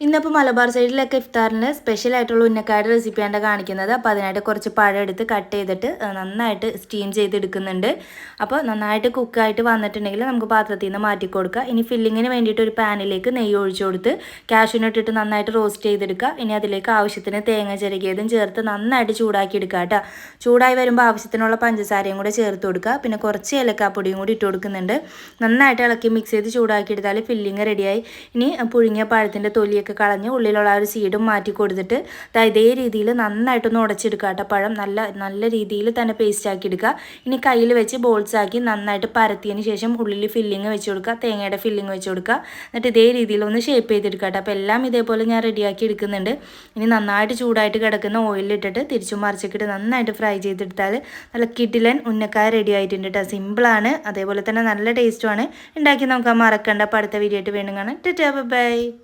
ഇന്നിപ്പോൾ മലബാർ സൈഡിലൊക്കെ ഇഫ്താറിന് സ്പെഷ്യൽ ആയിട്ടുള്ള ഉന്നക്കായുടെ റെസിപ്പിയാണ് കാണിക്കുന്നത്. അപ്പോൾ അതിനായിട്ട് കുറച്ച് പഴം എടുത്ത് കട്ട് ചെയ്തിട്ട് നന്നായിട്ട് സ്റ്റീം ചെയ്തെടുക്കുന്നുണ്ട്. അപ്പോൾ നന്നായിട്ട് കുക്കായിട്ട് വന്നിട്ടുണ്ടെങ്കിൽ നമുക്ക് പാത്രത്തിൽ നിന്ന് മാറ്റി കൊടുക്കുക ഇനി ഫില്ലിങ്ങിന് വേണ്ടിയിട്ട് ഒരു പാനിലേക്ക് നെയ്യ് ഒഴിച്ചു കൊടുത്ത് കാഷ്യൂനിട്ടിട്ട് നന്നായിട്ട് റോസ്റ്റ് ചെയ്തെടുക്കുക. ഇനി അതിലേക്ക് ആവശ്യത്തിന് തേങ്ങ ചിരകിയതും ചേർത്ത് നന്നായിട്ട് ചൂടാക്കി എടുക്കുക കേട്ടോ. ചൂടായി വരുമ്പോൾ ആവശ്യത്തിനുള്ള പഞ്ചസാരയും കൂടെ ചേർത്ത് കൊടുക്കുക. പിന്നെ കുറച്ച് ഏലക്കാപ്പൊടിയും കൂടി ഇട്ട് കൊടുക്കുന്നുണ്ട്. നന്നായിട്ട് ഇളക്കി മിക്സ് ചെയ്ത് ചൂടാക്കി എടുത്താൽ ഫില്ലിങ് റെഡിയായി ഇനി പുഴുങ്ങിയ പഴത്തിന്റെ തൊലിയൊക്കെ കളഞ്ഞ് ഉള്ളിലുള്ള ആ ഒരു സീഡും മാറ്റി കൊടുത്തിട്ട് ഇതേ രീതിയിൽ നന്നായിട്ടൊന്ന് ഉടച്ചെടുക്കുക കേട്ടോ. പഴം നല്ല നല്ല രീതിയിൽ തന്നെ പേസ്റ്റ് ആക്കി എടുക്കുക ഇനി കയ്യിൽ വെച്ച് ബോൾസ് ആക്കി നന്നായിട്ട് പരത്തിയതിന് ശേഷം ഉള്ളിൽ ഫില്ലിങ് വെച്ച് കൊടുക്കുക തേങ്ങയുടെ ഫില്ലിങ് വെച്ച് കൊടുക്കുക എന്നിട്ട് ഇതേ രീതിയിൽ ഒന്ന് ഷേപ്പ് ചെയ്തെടുക്കുക കേട്ടോ. അപ്പോൾ എല്ലാം ഇതേപോലെ ഞാൻ റെഡിയാക്കി എടുക്കുന്നുണ്ട്. ഇനി നന്നായിട്ട് ചൂടായിട്ട് കിടക്കുന്ന ഓയിലിട്ടിട്ട് തിരിച്ചും മറിച്ചിട്ട് നന്നായിട്ട് ഫ്രൈ ചെയ്തെടുത്താൽ നല്ല കിഡിലൻ ഉന്നക്കായ റെഡി ആയിട്ടുണ്ട് കേട്ടോ. സിമ്പിളാണ് അതേപോലെ തന്നെ നല്ല ടേസ്റ്റുമാണ് ഉണ്ടാക്കി നോക്കാൻ മറക്കണ്ട. അപ്പോൾ അടുത്ത വീഡിയോ ആയിട്ട് വീണ്ടും കാണാം. ബൈ